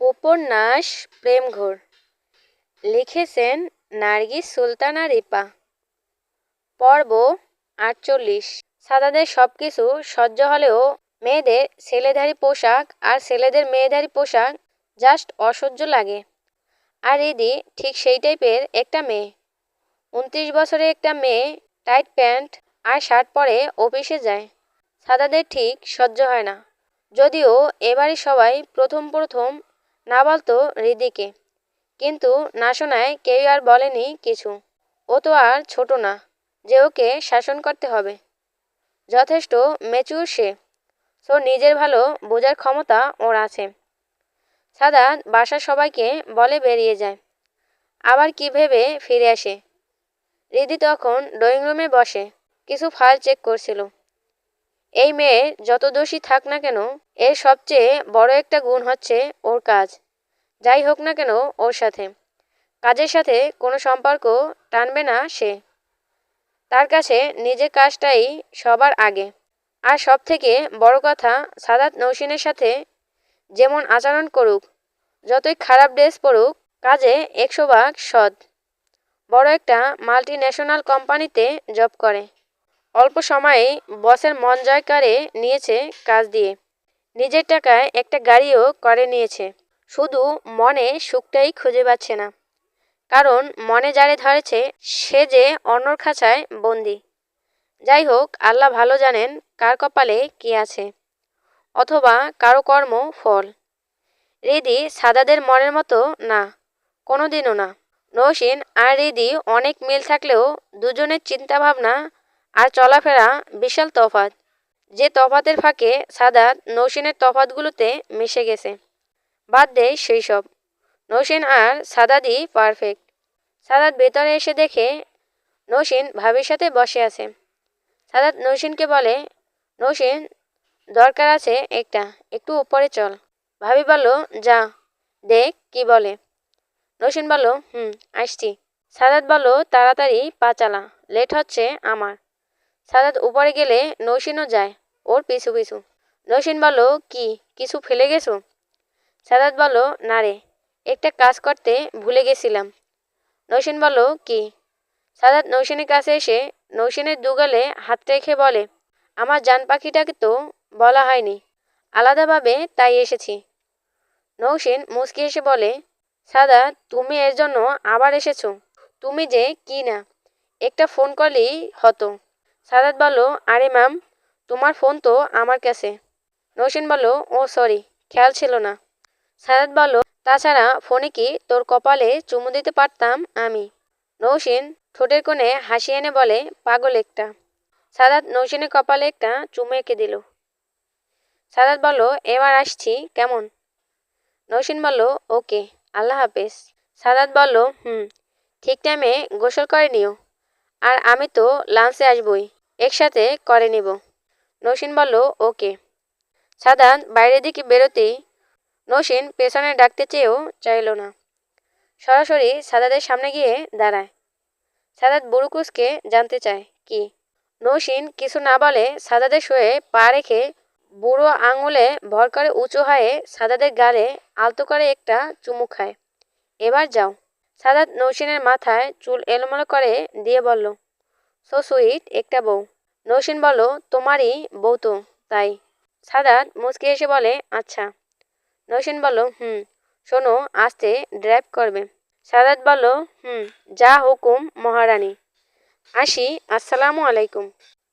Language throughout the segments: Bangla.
উপন্যাস প্রেমঘোর। লিখেছেন নার্গিস সুলতানা রিপা। পর্ব আটচল্লিশ। সাদাদের সব কিছু সহ্য হলেও মেয়েদের ছেলেধারী পোশাক আর ছেলেদের মেয়েধারী পোশাক জাস্ট অসহ্য লাগে। আর ইদি ঠিক সেই টাইপের একটা মেয়ে। উনত্রিশ বছরের একটা মেয়ে টাইট প্যান্ট আর শার্ট পরে অফিসে যায়। সাদাদের ঠিক সহ্য হয় না। যদিও এবারে সবাই প্রথম প্রথম না বলতো হৃদিকে। কিন্তু না শোনায় কেউ আর বলেনি কিছু। ও তো আর ছোট না, যে ওকে শাসন করতে হবে। যথেষ্ট মেচুর সে। তো নিজের ভালো বোঝার ক্ষমতা ওর আছে। সাদাত বাসার সবাইকে বলে বেরিয়ে যায়। আবার কি ভেবে ফিরে আসে? রিদি তখন ড্রয়িং রুমে বসে, কিছু ফাইল চেক করছিল। এই মেয়ে যত দোষী থাক না কেন, এর সবচেয়ে বড় একটা গুণ হচ্ছে ওর কাজ। যাই হোক না কেন ওর সাথে। কাজের সাথে কোনো সম্পর্ক টানবে না সে। তার কাছে নিজের কাজটাই সবার আগে। আর সব থেকে বড় কথা, সাদাত নৌসিনের সাথে যেমন আচরণ করুক, যতই খারাপ ড্রেস পড়ুক কাজে একশো ভাগ সৎ। বড় একটা মাল্টি ন্যাশনাল কোম্পানিতে জব করে। অল্প সময়েই বসের মন জয় করে নিয়েছে কাজ দিয়ে। নিজের টাকায় একটা গাড়িও করে নিয়েছে। শুধু মনে সুখটাই খুঁজে পাচ্ছে না। কারণ মনে যারে ধরেছে সে যে অন্যর খাঁচায় বন্দি। যাই হোক, আল্লাহ ভালো জানেন কার কপালে কি আছে। অথবা কারও কর্ম ফল। রিদি সাদাদের মনের মতো না, কোনোদিনও না। নৌসিন আর রিদি অনেক মিল থাকলেও দুজনের চিন্তাভাবনা আর চলাফেরা বিশাল তফাত যে তফাতের ফাঁকে সাদাত নৌসেনের তফাতগুলোতে মিশে গেছে। বাদ দেয় সেই সব। নৌসেন আর সাদাদি পারফেক্ট সাদাত ভেতরে এসে দেখে নৌসেন ভাবির সাথে বসে আছে। সাদাত নৌসেনকে বলে, নৌসেন, দরকার আছে একটা, একটু উপরে চল। ভাবি বলল, যা, দেখ কি বলে। নৌসেন বলল, হুম, আসছি। সাদাত বলল, তাড়াতাড়ি পা চালা, লেট হচ্ছে আমার। সাদাত উপরে গেলে নৌসিনও যায়, ওর পিছু পিছু। নৌসিন বলল, কি, কিছু ফেলে গেছো? সাদাত বলল, না রে, একটা কাজ করতে ভুলে গেছিলাম। নৌসিন বলল, কি? সাদাত নৌসিনের কাছে এসে নৌসিনের দুগালে হাত রেখে বলে, আমার জান পাখিটাকে তো বলা হয়নি, আলাদাভাবে তাই এসেছি। নৌসিন মুচকি এসে বলে, সাদা, তুমি এর জন্য আবার এসেছ, তুমি যে কি না, একটা ফোন করলেই হতো। সাদাত বলল, আরে ম্যাম তোমার ফোন তো আমার কাছে। নৌসিন বলল, ও, সরি, খেয়াল ছিল না। সাদাত বলল, তাছাড়া ফোনে কি তোর কপালে চুমু দিতে পারতাম আমি? নৌসিন ঠোঁটের কোণে হাসি এনে বলে, পাগল একটা। সাদাত নৌসিনের কপালে একটা চুমু এঁকে দিল। সাদাত বলল, এবার আসছি, কেমন? নৌসিন বলল, ওকে, আল্লাহ হাফেজ। সাদাত বলল, হুম, ঠিক টাইমে গোসল করে নিও। আর আমি তো লাঞ্চে আসবই। একসাথে করে নিব। নৌসিন বলল, ওকে। সাদাত বাইরের দিকে বেরোতেই নৌসিন পেছনে ডাকতে চেয়েও চাইল না। সরাসরি সাদাদের সামনে গিয়ে দাঁড়ায়। সাদাত বুড়ুকুসকে জানতে চায়, কি? নৌসিন কিছু না বলে সাদাদের শুয়ে পা রেখে বুড়ো আঙুলে ভর করে উঁচু হয়ে সাদাদের গালে আলতো করে একটা চুমু খায়। এবার যাও। সাদাত নৌসিনের মাথায় চুল এলোমেলো করে দিয়ে বলল সো সুইট একটা বউ। নৌসিন বলল তোমারই বউ তো, তাই? সাদাত মুচকে এসে বলে আচ্ছা। নৌসিন বলল হুম। শোনো, আস্তে ড্রাইভ করবে। সাদাত বলো, হুম, যা হুকুম, মহারানী। আসি আসসালামু আলাইকুম।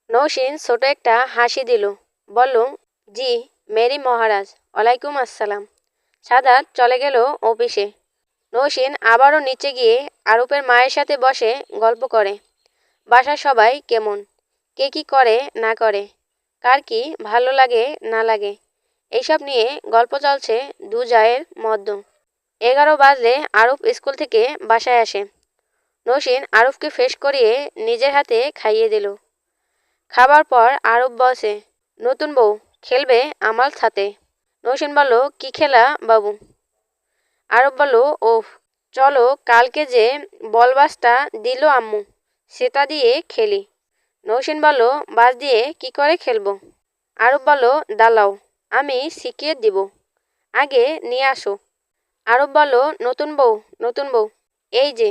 নৌসিন ছোট একটা হাসি দিল। বলল, জি, মেরি মহারাজ, ওয়ালাইকুম আসসালাম। সাদাত চলে গেল অফিসে। নৌসিন আবারও নিচে গিয়ে আরুপের মায়ের সাথে বসে গল্প করে। বাসার সবাই কেমন? কে কি করে, না করে? কার কি ভালো লাগে, না লাগে? এইসব নিয়ে গল্প চলছে দু জায়ের মধ্য। এগারো বাজলে আরুপ স্কুল থেকে বাসায় আসে। নসীন আরুফকে ফ্রেশ করিয়ে নিজের হাতে খাইয়ে দিল। খাবার পর আরুপ বসে, নতুন বউ, খেলবে আমার সাথে। নসীন বলল, কি খেলা বাবু? আরব বলল ওফ চলো কালকে যে বলবাসটা দিল আম্মু। সেটা দিয়ে খেলি। নৌসিন বলল বাস দিয়ে কি করে খেলব? আরব বলল দালাও আমি শিখিয়ে দিব। আগে নিয়ে আসো। আরব বলল, নতুন বউ নতুন বউ, এই যে।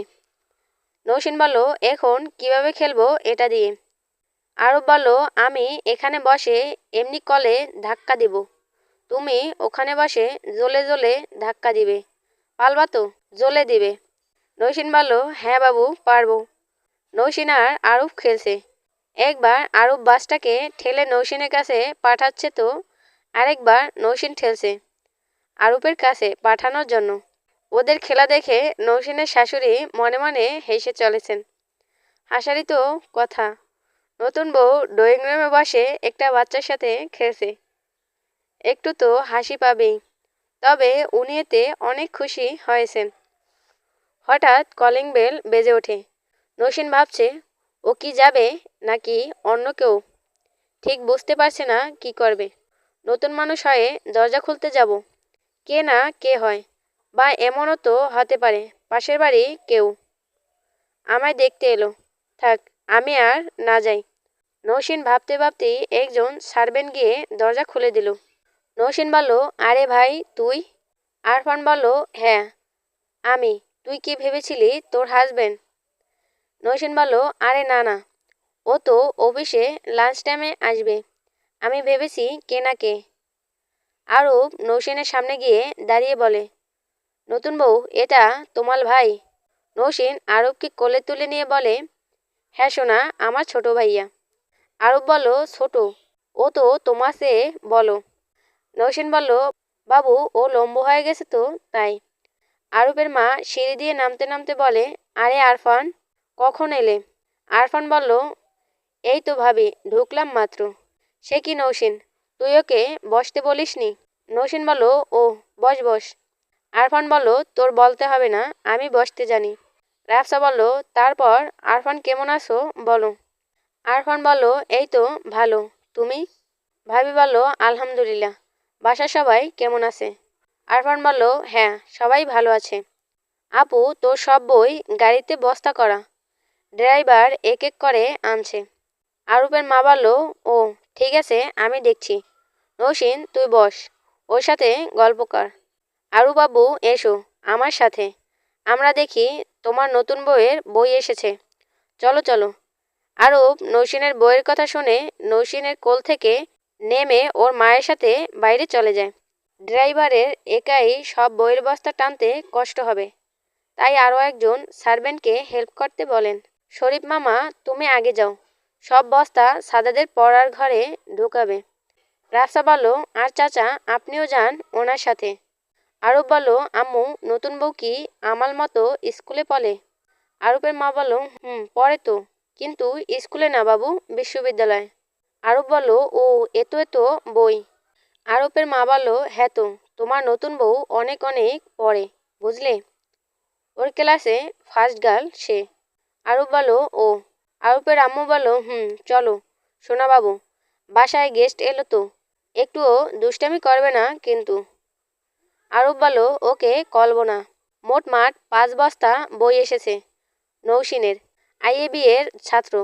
নৌসিন বলল, এখন কীভাবে খেলব এটা দিয়ে? আরব বলল, আমি এখানে বসে এমনি কলে ধাক্কা দিব। তুমি ওখানে বসে জ্বলে জ্বলে ধাক্কা দিবে। পালবা তো জ্বলে দিবে। নৌসিন বলল হ্যাঁ বাবু, পারব। নৌসিন আর আরব খেলছে। একবার আরব বাসটাকে ঠেলে নৌসিনের কাছে পাঠাচ্ছে তো, আরেকবার নৌসিন ঠেলছে আরুপের কাছে পাঠানোর জন্য। ওদের খেলা দেখে নৌসিনের শাশুড়ি মনে মনে হেসে চলেছেন। হাসারই তো কথা, নতুন বউ ড্রয়িং রুমে বসে একটা বাচ্চার সাথে খেলছে। একটু তো হাসি পাবেই, তবে উনি এতে অনেক খুশি হয়েছেন। হঠাৎ কলিং বেল বেজে ওঠে। নসীন ভাবছে, ও কি যাবে নাকি অন্য কেউ? ঠিক বুঝতে পারছে না কি করবে। নতুন মানুষ হয়ে দরজা খুলতে যাব। কে না কে হয়, বা এমনও তো হতে পারে, পাশের বাড়ি কেউ। আমায় দেখতে এলো। থাক, আমি আর না যাই। নৌসিন ভাবতে ভাবতেই একজন সার্ভেন্ট গিয়ে দরজা খুলে দিল। নৌসিন বলল, আরে ভাই, তুই? আরফান বলল হ্যাঁ। আমি? তুই কি ভেবেছিলি তোর হাজবেন্ড নৌসিন বলল, আরে না না। ও তো অফিসে লাঞ্চ টাইমে আসবে। আমি ভেবেছি কে না কে। আরব নৌসিনের সামনে গিয়ে দাঁড়িয়ে বলে, নতুন বউ, এটা তোমার ভাই। নৌসিন আরবকে কোলে তুলে নিয়ে বলে হ্যাঁ সোনা, আমার ছোট ভাইয়া। আরব বলল, ছোট? ও তো তোমার সে বলো নৌসিন বলল, বাবু, ও লম্ব হয়ে গেছে তো, তাই। আরবের মা সিঁড়ি দিয়ে নামতে নামতে বলে, আরে আরফান কখন এলে? আরফান বলল, এই তো ভাবি, ঢুকলাম মাত্র। সে কি নৌসিন? তুই ওকে বসতে বলিসনি? নৌসিন বলল, ও, বস বস। আরফান বলল, তোর বলতে হবে না, আমি বসতে জানি। রাফসা বলল, তারপর আরফান কেমন আছো, বলো। আরফান বলল, এই তো, ভালো। তুমি? ভাবি বলল, আলহামদুলিল্লাহ। বাসার সবাই কেমন আছে? আরফান বলল হ্যাঁ সবাই ভালো আছে। আপু, তোর সব বই গাড়িতে বস্তা করা। ড্রাইভার এক এক করে আনছে। আরুপের মা বলল, ও, ঠিক আছে, আমি দেখছি। নৌসিন, তুই বস, ওর সাথে গল্প কর। আরু বাবু এসো, আমার সাথে। আমরা দেখি তোমার নতুন বইয়ের বই এসেছে। চলো চলো। আরব নৌসিনের বইয়ের কথা শুনে নৌসিনের কোল থেকে নেমে ওর মায়ের সাথে বাইরে চলে যায়। ড্রাইভারের একাই সব বইয়ের বস্তা টানতে কষ্ট হবে। তাই আরও একজন সার্ভেন্টকে হেল্প করতে বলেন। শরীফ মামা, তুমি আগে যাও। সব বস্তা সাদাদের পড়ার ঘরে ঢুকাবে। রাফসা বলো আর চাচা, আপনিও যান ওনার সাথে। আরব বলো আম্মু, নতুন বউ কি আমার মতো স্কুলে পড়ে? আরবের মা বলো হুম, পড়ে তো, কিন্তু স্কুলে না বাবু, বিশ্ববিদ্যালয়। আরব বলো ও এত এত বই। আরবের মা বলো হ্যাঁ তো, তোমার নতুন বউ অনেক অনেক পড়ে, বুঝলে? ওর ক্লাসে ফার্স্ট গার্ল সে। আরব বলো, ও। আরবের আম্মু বলল হুম, চলো সোনা বাবু বাসায় গেস্ট এলো তো। একটুও দুষ্টামি করবে না, কিন্তু। আরব বলো, ওকে কলব না। মোট মাঠ পাঁচ বস্তা বই এসেছে, নৌসিনের। আইএবি এর ছাত্র।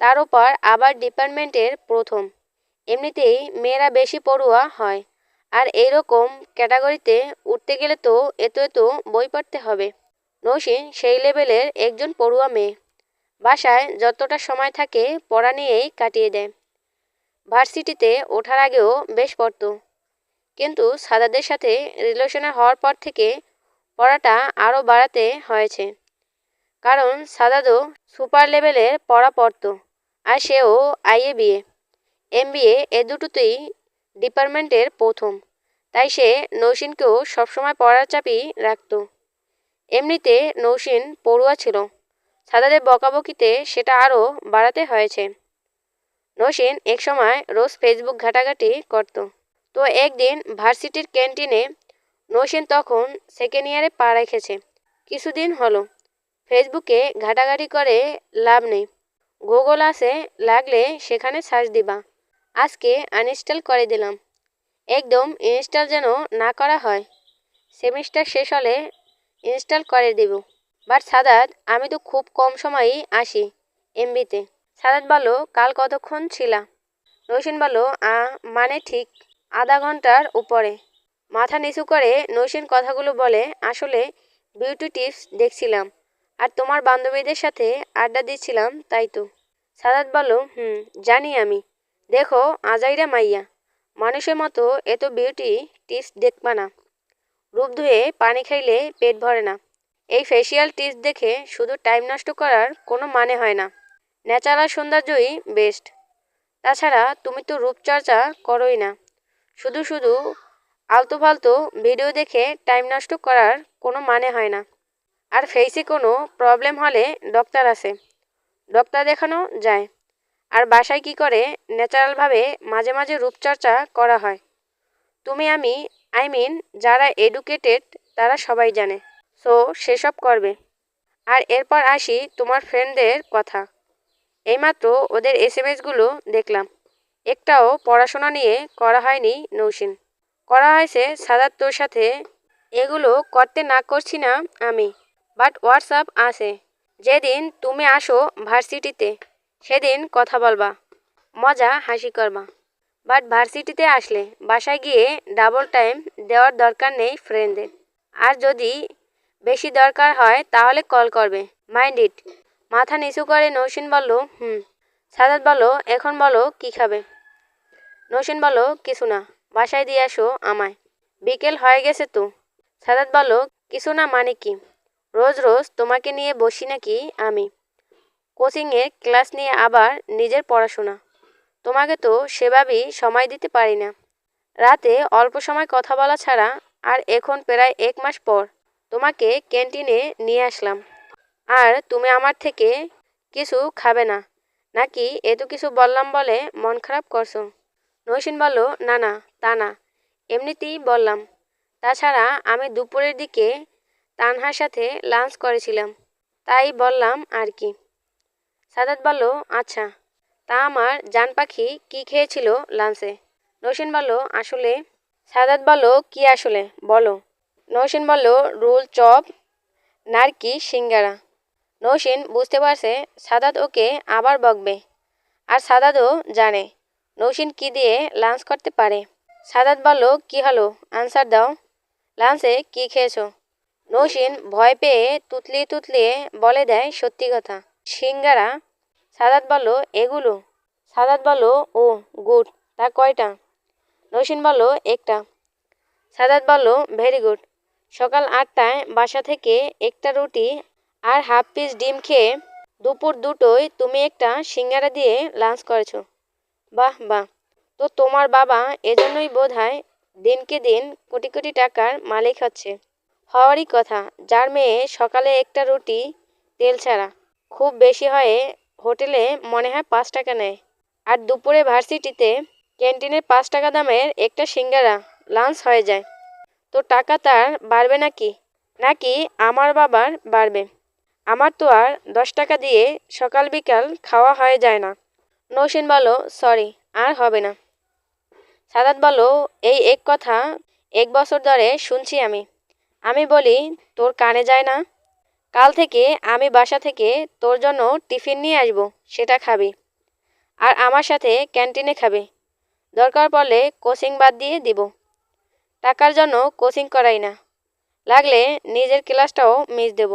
তার উপর আবার ডিপার্টমেন্টের প্রথম। এমনিতেই মেয়েরা বেশি পড়ুয়া হয়। আর এইরকম ক্যাটাগরিতে উঠতে গেলে তো এত এত বই পড়তে হবে। নৌসিন সেই লেভেলের একজন পড়ুয়া মেয়ে। বাসায় যতটা সময় থাকে পড়া নিয়েই কাটিয়ে দেয়। ভার্সিটিতে ওঠার আগেও বেশ পড়তো। কিন্তু সাদাদের সাথে রিলেশনে হওয়ার পর থেকে পড়াটা আরও বাড়াতে হয়েছে। কারণ সাদাদও সুপার লেভেলের পড়া পড়তো আর সেও আইএ বিএ। এম বিএ এ দুটোতেই ডিপার্টমেন্টের প্রথম। তাই সে নৌসিনকেও সবসময় পড়ার চাপই রাখত। এমনিতে নৌসিন পড়ুয়া ছিল। সাদাদের বকাবকিতে সেটা আরও বাড়াতে হয়েছে। নৌসিন একসময় রোজ ফেসবুক ঘাটাঘাটি করত। তো একদিন ভার্সিটির ক্যান্টিনে নৌসিন তখন সেকেন্ড ইয়ারে পা রেখেছে। কিছুদিন হলো। ফেসবুকে ঘাটাঘাটি করে লাভ নেই। গুগল আসে, লাগলে সেখানে সার্চ দিবা। আজকে আনইনস্টল করে দিলাম। একদম ইনস্টল যেন না করা হয়। সেমিস্টার শেষ হলে ইনস্টল করে দেব। বাট সাদাত, আমি তো খুব কম সময়ই আসি এমবিতে। সাদাত বলো কাল কতক্ষণ ছিলা? নৌসিন বলো আ মানে ঠিক আধা ঘণ্টার উপরে। মাথা নিচু করে নৌসিন কথাগুলো বলে, আসলে বিউটি টিপস দেখছিলাম আর তোমার বান্ধবীদের সাথে আড্ডা দিচ্ছিলাম, তাই তো। সাদাত বলল, হুম, জানি আমি। দেখো, আজাইরা মাইয়া, মানুষের মতো এত বিউটি টিপস দেখবা না। রূপ ধুয়ে পানি খাইলে পেট ভরে না। এই ফেসিয়াল টিপস দেখে শুধু টাইম নষ্ট করার কোনো মানে হয় না। ন্যাচারাল সৌন্দর্যই বেস্ট তাছাড়া তুমি তো রূপচর্চা করোই না। শুধু শুধু আলতু ফালতু ভিডিও দেখে টাইম নষ্ট করার কোনো মানে হয় না। আর ফেসে কোনো প্রবলেম হলে ডক্টর আছে ডক্টর দেখানো যায়। আর বাসায় কি করে ন্যাচারালভাবে মাঝে মাঝে রূপচর্চা করা হয়? তুমি আমি আই মিন যারা এডুকেটেড তারা সবাই জানে। সো সেসব করবে। আর এরপর আসি তোমার ফ্রেন্ডদের কথা। এইমাত্র ওদের এস এসগুলো দেখলাম। একটাও পড়াশোনা নিয়ে করা হয়নি নৌসিন। করা হয়েছে সাদাত তোর সাথে। এগুলো করতে না করছি না আমি। বাট হোয়াটসঅ্যাপ আছে। যেদিন তুমি আসো ভার্সিটিতে, সেদিন কথা বলবা। মজা, হাসি করবা। বাট ভার্সিটিতে আসলে, বাসায় গিয়ে ডাবল টাইম দেওয়ার দরকার নেই ফ্রেন্ডদের আর যদি বেশি দরকার হয়, তাহলে কল করবে। মাইন্ড ইট মাথা নিচু করে নৌসিন বলল, হুম। সাদাত বলো এখন বলো, কি খাবে? নৌসিন বলো কিছু না, বাসায় দিয়ে আসো আমায়। বিকেল হয়ে গেছে তো। সাদাত বলো কিছু না মানে কি? রোজ রোজ তোমাকে নিয়ে বসি নাকি আমি? কোচিংয়ে ক্লাস নিয়ে আবার নিজের পড়াশোনা। তোমাকে তো সেভাবেই সময় দিতে পারি না। রাতে অল্প সময় কথা বলা ছাড়া আর এখন প্রায় এক মাস পর তোমাকে ক্যান্টিনে নিয়ে আসলাম। আর তুমি আমার থেকে কিছু খাবে না। নাকি এত কিছু বললাম বলে মন খারাপ করছ? নৌসিন বলল, না না, তা না। এমনিতেই বললাম। তাছাড়া আমি দুপুরের দিকে তানহার সাথে লাঞ্চ করেছিলাম। তাই বললাম আর কি। সাদাত বলল আচ্ছা। তা আমার জান পাখি কী খেয়েছিল লাঞ্চে? নৌসিন বলল, আসলে সাদাত বলল, কি আসলে? বলো। নৌসিন বলল, রোল চপ, নারকি, সিঙ্গারা। নৌসিন বুঝতে পারছে সাদাত ওকে আবার বকবে। আর সাদাতও জানে নৌসিন কি দিয়ে লাঞ্চ করতে পারে। সাদাত বলল, কি হলো? আনসার দাও। লাঞ্চে কি খেয়েছো? নৌসিন ভয় পেয়ে তুতলিয়ে তুতলিয়ে বলে দেয় সত্যি কথা। সিঙ্গারা সাদাত বলল এগুলো। সাদাত বলল ও, গুড। তা কয়টা? নৌসিন বলল একটা। সাদাত বলল ভেরি গুড। সকাল আটটায় বাসা থেকে একটা রুটি আর হাফ পিস ডিম খেয়ে দুপুর দুটোয় তুমি একটা সিঙ্গারা দিয়ে লাঞ্চ করেছ। বাহ বাহ। তো তোমার বাবা এজন্যই বোধ হয় দিনকে দিন কোটি কোটি টাকার মালিক হচ্ছে। হওয়ারই কথা, যার মেয়ে সকালে একটা রুটি তেল ছাড়া। খুব বেশি হয়ে হোটেলে মনে হয় পাঁচ টাকা নেয়। আর দুপুরে ভার্সিটিতে ক্যান্টিনের পাঁচ টাকা দামের একটা সিঙ্গারা লাঞ্চ হয়ে যায়। তো টাকা তার বাড়বে নাকি? নাকি আমার বাবার বাড়বে? আমার তো আর দশ টাকা দিয়ে সকাল বিকাল খাওয়া হয়ে যায় না। নৌসিন বলো সরি, আর হবে না। সাদাত বলো এই এক কথা এক বছর ধরে শুনছি আমি। আমি বলি, তোর কানে যায় না? কাল থেকে আমি বাসা থেকে তোর জন্য টিফিন নিয়ে আসব, সেটা খাবি। আর আমার সাথে ক্যান্টিনে খাবে। দরকার পড়লে কোচিং বাদ দিয়ে দিব। টাকার জন্য কোচিং করাই না। লাগলে নিজের ক্লাসটাও মিস দেব।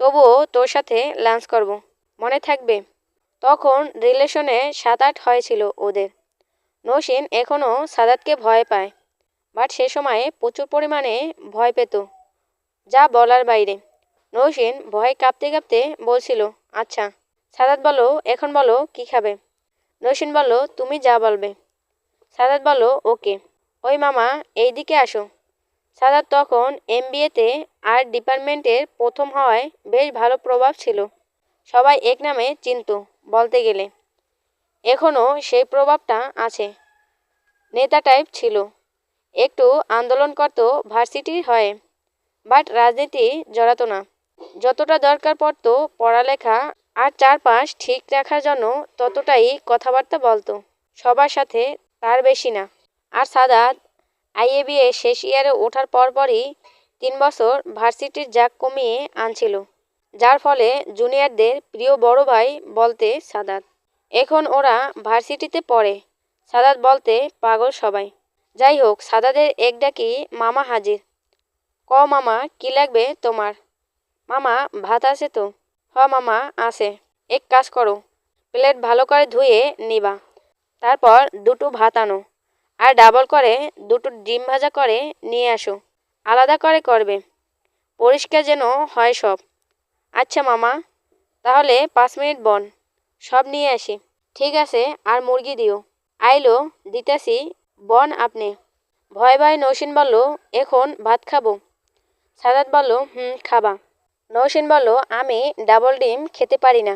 তবুও তোর সাথে লাঞ্চ করব, মনে থাকবে। তখন রিলেশনে সাত আট হয়েছিল ওদের। নৌসিন এখনও সাদাতকে ভয় পায়, বাট সে সময়ে প্রচুর পরিমাণে ভয় পেত, যা বলার বাইরে। নৌসিন ভয় কাঁপতে কাঁপতে বলছিল আচ্ছা সাদাত বলো, এখন বলো, কি খাবে? নৌসিন বলল, তুমি যা বলবে। সাদাত বলো ওকে। ওই মামা এই দিকে আসো। সাদাত তখন এমবিএতে আর্ট ডিপার্টমেন্টের প্রথম হওয়ায় বেশ ভালো প্রভাব ছিল। সবাই এক নামে চিনত, বলতে গেলে। এখনও সেই প্রভাবটা আছে। নেতা টাইপ ছিল। একটু আন্দোলন করত ভার্সিটির হয়ে, বাট রাজনীতি জড়াতো না। যতটা দরকার পড়তো পড়ালেখা আর চারপাশ ঠিক রাখার জন্য ততটাই কথাবার্তা বলতো। সবার সাথে তার বেশি না। আর সাদাত আইএবিএ শেষ ইয়ারে ওঠার পরপরই তিন বছর ভার্সিটির জাক কমিয়ে আনছিল, যার ফলে জুনিয়রদের প্রিয় বড় ভাই বলতে সাদাত। এখন ওরা ভার্সিটিতে পড়ে, সাদাত বলতে পাগল সবাই। যাই হোক, সাদাদের এক ডাকি মামা হাজির। ক মামা, কি লাগবে তোমার? মামা, ভাত আছে তো? হ মামা, আছে। এক কাজ করো, প্লেট ভালো করে ধুয়ে নিবা। তারপর দুটো ভাত আনো। আর ডাবল করে দুটো ডিম ভাজা করে নিয়ে আসো। আলাদা করে করবে। পরিষ্কার যেন হয় সব। আচ্ছা মামা, তাহলে পাঁচ মিনিট বন। সব নিয়ে আসি। ঠিক আছে, আর মুরগি দিও। আইলো, দিতেছি। বন আপনি। ভয় ভয় নৌসিন বলল, এখন ভাত খাব। সাদাত বলল, হুম, খাবা। নৌসিন বলল, আমি ডাবল ডিম খেতে পারি না।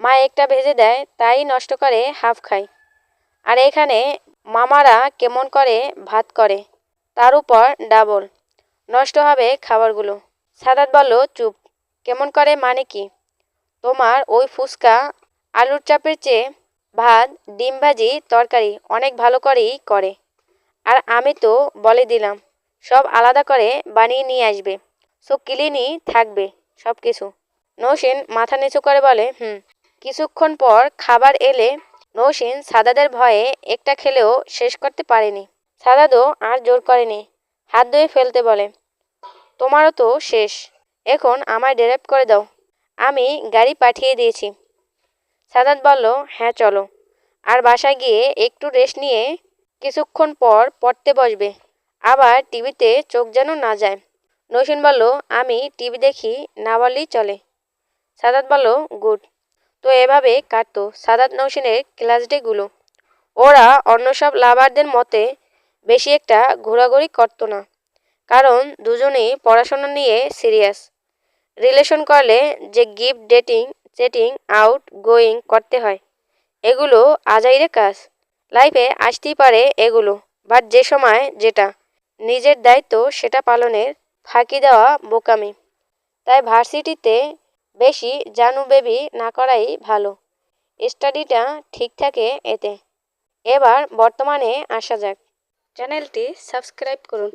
মা একটা ভেজে দেয়, তাই নষ্ট করে হাফ খাই আর এখানে মামারা কেমন করে ভাত করে, তার উপর ডাবল। নষ্ট হবে খাবারগুলো। সাদাত বলল, চুপ, কেমন করে মানে কি? তোমার ওই ফুচকা, আলুর চাপের চেয়ে ভাত, ডিম ভাজি, তরকারি অনেক ভালো করেই করে। আর আমি তো বলে দিলাম, সব আলাদা করে বানিয়ে নিয়ে আসবে। সো ক্লিনই থাকবে। সব কিছু নৌসিন মাথা নিচু করে বলে, হুম। কিছুক্ষণ পর খাবার এলে নৌসিন সাদাদের ভয়ে একটা খেলেও শেষ করতে পারেনি। সাদাদও আর জোর করেনি। হাত ধুয়ে ফেলতে বলে, তোমারও তো শেষ। এখন আমায় ড্রাইভ করে দাও। আমি গাড়ি পাঠিয়ে দিয়েছি। সাদাত বলল হ্যাঁ চলো। আর বাসায় গিয়ে একটু রেস্ট নিয়ে কিছুক্ষণ পর পড়তে বসবে। আবার টিভিতে চোখ যেন না যায়। নৌসিন বলল, আমি টিভি দেখি, না বললেই চলে। সাদাত বলল, গুড। তো এভাবে কাটতো। সাদাত নৌসিনের ক্লাস ডেগুলো। ওরা অন্য সব লাভারদের মতে বেশি একটা ঘোরাঘুরি করতো না, কারণ দুজনেই পড়াশোনা নিয়ে সিরিয়াস। রিলেশন করলে যে gift, dating chatting out, going করতে হয়, এগুলো আজাইরে কাজ। লাইফে আসতেই পারে এগুলো, বাট যে সময় যেটা নিজের দায়িত্ব সেটা পালনের ফাঁকি দেওয়া বোকামি। তাই ভার্সিটিতে বেশি জানু বেবি না করাই ভালো। স্টাডিটা ঠিক থাকে এতে। এবার বর্তমানে আসা যাক। চ্যানেলটি সাবস্ক্রাইব করুন।